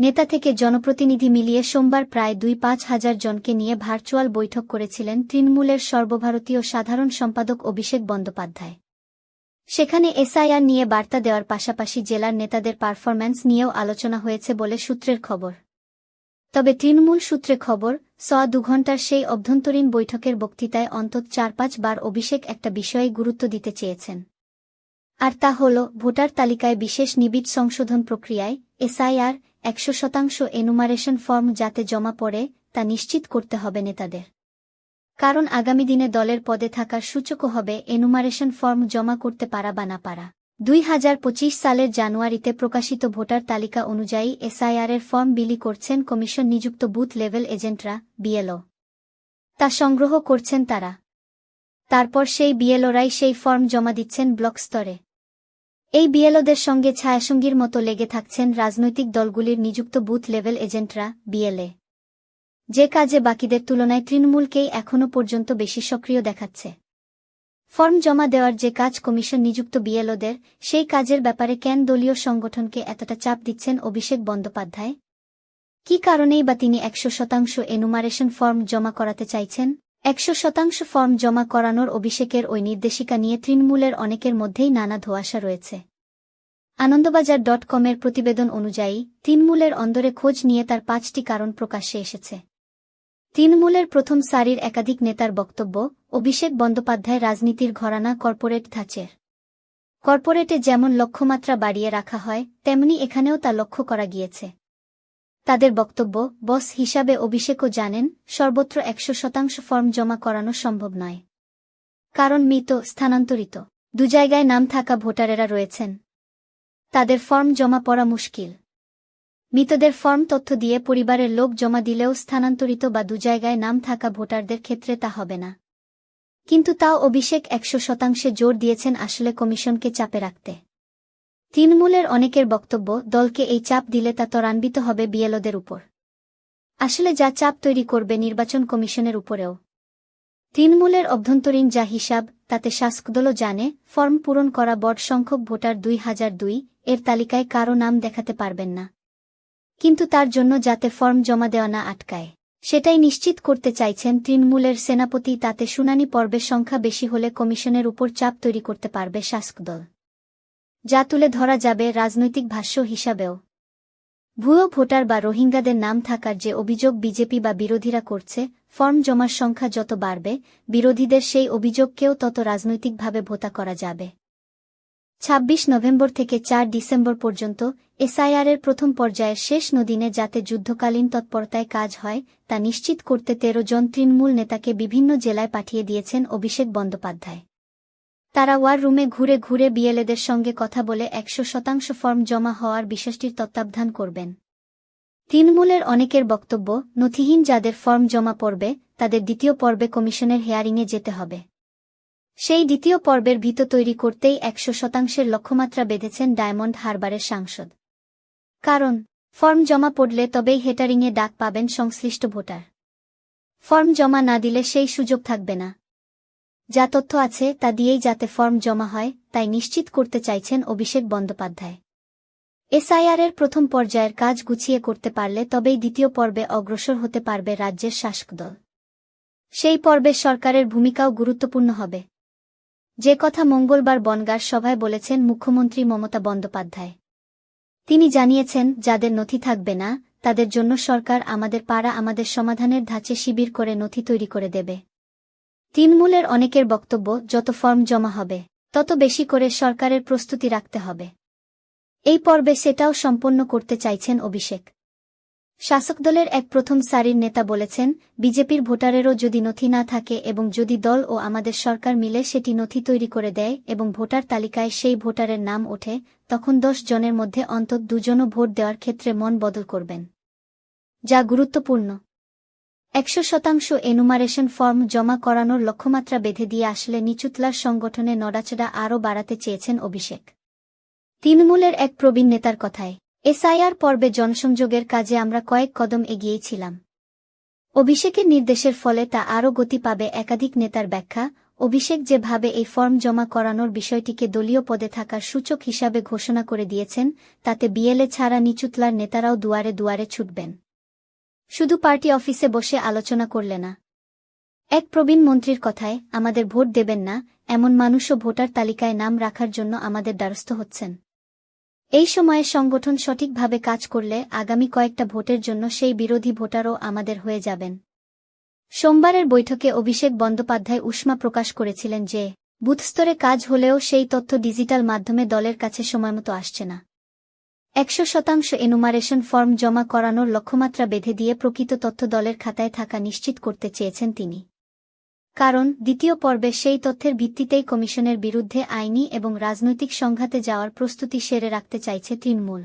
নেতা থেকে জনপ্রতিনিধি মিলিয়ে সোমবার প্রায় দুই পাঁচ হাজার জনকে নিয়ে ভার্চুয়াল বৈঠক করেছিলেন তৃণমূলের সর্বভারতীয় সাধারণ সম্পাদক অভিষেক বন্দ্যোপাধ্যায়। সেখানে এসআইআর নিয়ে বার্তা দেওয়ার পাশাপাশি জেলার নেতাদের পারফরম্যান্স নিয়েও আলোচনা হয়েছে বলে সূত্রের খবর। তবে তৃণমূল সূত্রে খবর স দুঘণ্টার সেই অভ্যন্তরীণ বৈঠকের বক্তৃতায় অন্তত চার পাঁচ বার অভিষেক একটা বিষয়ে গুরুত্ব দিতে চেয়েছেন। আর তা হল, ভোটার তালিকায় বিশেষ নিবিড় সংশোধন প্রক্রিয়ায় এসআইআর একশো শতাংশ এনুমারেশন ফর্ম যাতে জমা পড়ে, তা নিশ্চিত করতে হবে নেতাদের। কারণ আগামী দিনে দলের পদে থাকার সূচকও হবে এনুমারেশন ফর্ম জমা করতে পারা বা না পারা। দুই হাজার পঁচিশ সালের জানুয়ারিতে প্রকাশিত ভোটার তালিকা অনুযায়ী এসআইআরের ফর্ম বিলি করছেন কমিশন নিযুক্ত বুথ লেভেল এজেন্টরা, বিএলও। তা সংগ্রহ করছেন তারা। তারপর সেই বিএলওরাই সেই ফর্ম জমা দিচ্ছেন ব্লক স্তরে। এই বিএলওদের সঙ্গে ছায়াসঙ্গীর মতো লেগে থাকছেন রাজনৈতিক দলগুলির নিযুক্ত বুথ লেভেল এজেন্টরা, বিএলএ। যে কাজে বাকিদের তুলনায় তৃণমূলকেই এখনও পর্যন্ত বেশি সক্রিয় দেখাচ্ছে। ফর্ম জমা দেওয়ার যে কাজ কমিশন নিযুক্ত বিএলওদের, সেই কাজের ব্যাপারে কেন দলীয় সংগঠনকে এতটা চাপ দিচ্ছেন অভিষেক বন্দ্যোপাধ্যায়? কি কারণেই বা তিনি একশো শতাংশ এনুমারেশন ফর্ম জমা করাতে চাইছেন? একশো শতাংশ ফর্ম জমা করানোর অভিষেকের ওই নির্দেশিকা নিয়ে তৃণমূলের অনেকের মধ্যেই নানা ধোয়াশা রয়েছে। আনন্দবাজার ডট কমের প্রতিবেদন অনুযায়ী, তৃণমূলের অন্দরে খোঁজ নিয়ে তার পাঁচটি কারণ প্রকাশ্যে এসেছে। তৃণমূলের প্রথম সারির একাধিক নেতার বক্তব্য অভিষেক বন্দ্যোপাধ্যায় রাজনীতির ঘরানা কর্পোরেট ধাঁচের। কর্পোরেটে যেমন লক্ষ্যমাত্রা বাড়িয়ে রাখা হয়, তেমনি এখানেও তা লক্ষ্য করা গিয়েছে। তাদের বক্তব্য, বস হিসাবে অভিষেকও জানেন, সর্বত্র একশো শতাংশ ফর্ম জমা করানো সম্ভব নয়। কারণ মৃত, স্থানান্তরিত। দু জায়গায় নাম থাকা ভোটারেরা রয়েছেন। তাদের ফর্ম জমা পড়া মুশকিল। মৃতদের ফর্ম তথ্য দিয়ে পরিবারের লোক জমা দিলেও স্থানান্তরিত বা দু জায়গায় নাম থাকা ভোটারদের ক্ষেত্রে তা হবে না। কিন্তু তাও অভিষেক একশো শতাংশে জোর দিয়েছেন আসলে কমিশনকে চাপে রাখতে। তৃণমূলের অনেকের বক্তব্য, দলকে এই চাপ দিলে তা ত্বরান্বিত হবে বিএলওদের উপর। আসলে যা চাপ তৈরি করবে নির্বাচন কমিশনের উপরেও। তৃণমূলের অভ্যন্তরীণ যা হিসাব, তাতে শাসকদলও জানে, ফর্ম পূরণ করা বড় সংখ্যক ভোটার দুই হাজার দুই এর তালিকায় কারও নাম দেখাতে পারবেন না। কিন্তু তার জন্য যাতে ফর্ম জমা দেওয়া না আটকায়। সেটাই নিশ্চিত করতে চাইছেন তৃণমূলের সেনাপতি, তাতে শুনানি পর্বের সংখ্যা বেশি হলে কমিশনের উপর চাপ তৈরি করতে পারবে শাসকদল যা তুলে ধরা যাবে রাজনৈতিক ভাষ্য হিসাবেও। ভুয়ো ভোটার বা রোহিঙ্গাদের নাম থাকার যে অভিযোগ বিজেপি বা বিরোধীরা করছে, ফর্ম জমার সংখ্যা যত বাড়বে, বিরোধীদের সেই অভিযোগকেও তত রাজনৈতিকভাবে ভোতা করা যাবে। ২৬ নভেম্বর থেকে চার ডিসেম্বর পর্যন্ত এসআইআরের প্রথম পর্যায়ের শেষ নদিনে যাতে যুদ্ধকালীন তৎপরতায় কাজ হয়, তা নিশ্চিত করতে তেরো জন তৃণমূল নেতাকে বিভিন্ন জেলায় পাঠিয়ে দিয়েছেন অভিষেক বন্দ্যোপাধ্যায়। তারা ওয়ার রুমে ঘুরে ঘুরে বিএলএদের সঙ্গে কথা বলে একশো শতাংশ ফর্ম জমা হওয়ার বিষয়টির তত্ত্বাবধান করবেন। তৃণমূলের অনেকের বক্তব্য, নথিহীন যাদের ফর্ম জমা পড়বে, তাদের দ্বিতীয় পর্বে কমিশনের হেয়ারিংয়ে যেতে হবে। সেই দ্বিতীয় পর্বের ভিত তৈরি করতেই একশো শতাংশের লক্ষ্যমাত্রা বেঁধেছেন ডায়মন্ড হারবারের সাংসদ। কারণ, ফর্ম জমা পড়লে তবেই হেটারিংয়ে ডাক পাবেন সংশ্লিষ্ট ভোটার। ফর্ম জমা না দিলে সেই সুযোগ থাকবে না। যা তথ্য আছে তা দিয়েই যাতে ফর্ম জমা হয়, তাই নিশ্চিত করতে চাইছেন অভিষেক বন্দ্যোপাধ্যায়। এসআইআরের প্রথম পর্যায়ের কাজ গুছিয়ে করতে পারলে তবেই দ্বিতীয় পর্বে অগ্রসর হতে পারবে রাজ্যের শাসক দল। সেই পর্বে সরকারের ভূমিকাও গুরুত্বপূর্ণ হবে। যে কথা মঙ্গলবার বনগার সভায় বলেছেন মুখ্যমন্ত্রী মমতা বন্দ্যোপাধ্যায়। তিনি জানিয়েছেন, যাদের নথি থাকবে না, তাদের জন্য সরকার আমাদের পাড়া আমাদের সমাধানের ধাঁচে শিবির করে নথি তৈরি করে দেবে। তৃণমূলের অনেকের বক্তব্য, যত ফর্ম জমা হবে, তত বেশি করে সরকারের প্রস্তুতি রাখতে হবে। এই পর্বে সেটাও সম্পন্ন করতে চাইছেন অভিষেক। শাসক দলের এক প্রথম সারির নেতা বলেছেন, বিজেপির ভোটারেরও যদি নথি না থাকে এবং যদি দল ও আমাদের সরকার মিলে সেটি নথি তৈরি করে দেয় এবং ভোটার তালিকায় সেই ভোটারের নাম ওঠে, তখন দশ জনের মধ্যে অন্তত দুজনও ভোট দেওয়ার ক্ষেত্রে মন বদল করবেন। যা গুরুত্বপূর্ণ। একশো শতাংশ এনুমারেশন ফর্ম জমা করানোর লক্ষ্যমাত্রা বেঁধে দিয়ে আসলে নিচুতলার সংগঠনে নড়াচড়া আরও বাড়াতে চেয়েছেন অভিষেক। তৃণমূলের এক প্রবীণ নেতার কথায় এসআইআর পর্বে জনসংযোগের কাজে আমরা কয়েক কদম এগিয়েছিলাম অভিষেকের নির্দেশের ফলে তা আরও গতি পাবে একাধিক নেতার ব্যাখ্যা। অভিষেক যেভাবে এই ফর্ম জমা করানোর বিষয়টিকে দলীয় পদে থাকার সূচক হিসাবে ঘোষণা করে দিয়েছেন, তাতে বিএলএ ছাড়া নিচুতলার নেতারাও দুয়ারে দুয়ারে ছুটবেন। শুধু পার্টি অফিসে বসে আলোচনা করলে না। এক প্রবীণ মন্ত্রীর কথায়, আমাদের ভোট দেবেন না, এমন মানুষও ভোটার তালিকায় নাম রাখার জন্য আমাদের দ্বারস্থ হচ্ছেন। এই সময়ে সংগঠন সঠিকভাবে কাজ করলে আগামী কয়েকটা ভোটের জন্য সেই বিরোধী ভোটারও আমাদের হয়ে যাবেন। সোমবারের বৈঠকে অভিষেক বন্দ্যোপাধ্যায় উষ্মা প্রকাশ করেছিলেন যে বুথস্তরে কাজ হলেও সেই তথ্য ডিজিটাল মাধ্যমে দলের কাছে সময়মতো আসছে না। একশো শতাংশ এনুমারেশন ফর্ম জমা করানোর লক্ষ্যমাত্রা বেঁধে দিয়ে প্রকৃত তথ্য দলের খাতায় থাকা নিশ্চিত করতে চেয়েছেন তিনি। কারণ, দ্বিতীয় পর্বে সেই তথ্যের ভিত্তিতেই কমিশনের বিরুদ্ধে আইনি এবং রাজনৈতিক সংঘাতে যাওয়ার প্রস্তুতি সেরে রাখতে চাইছে তৃণমূল।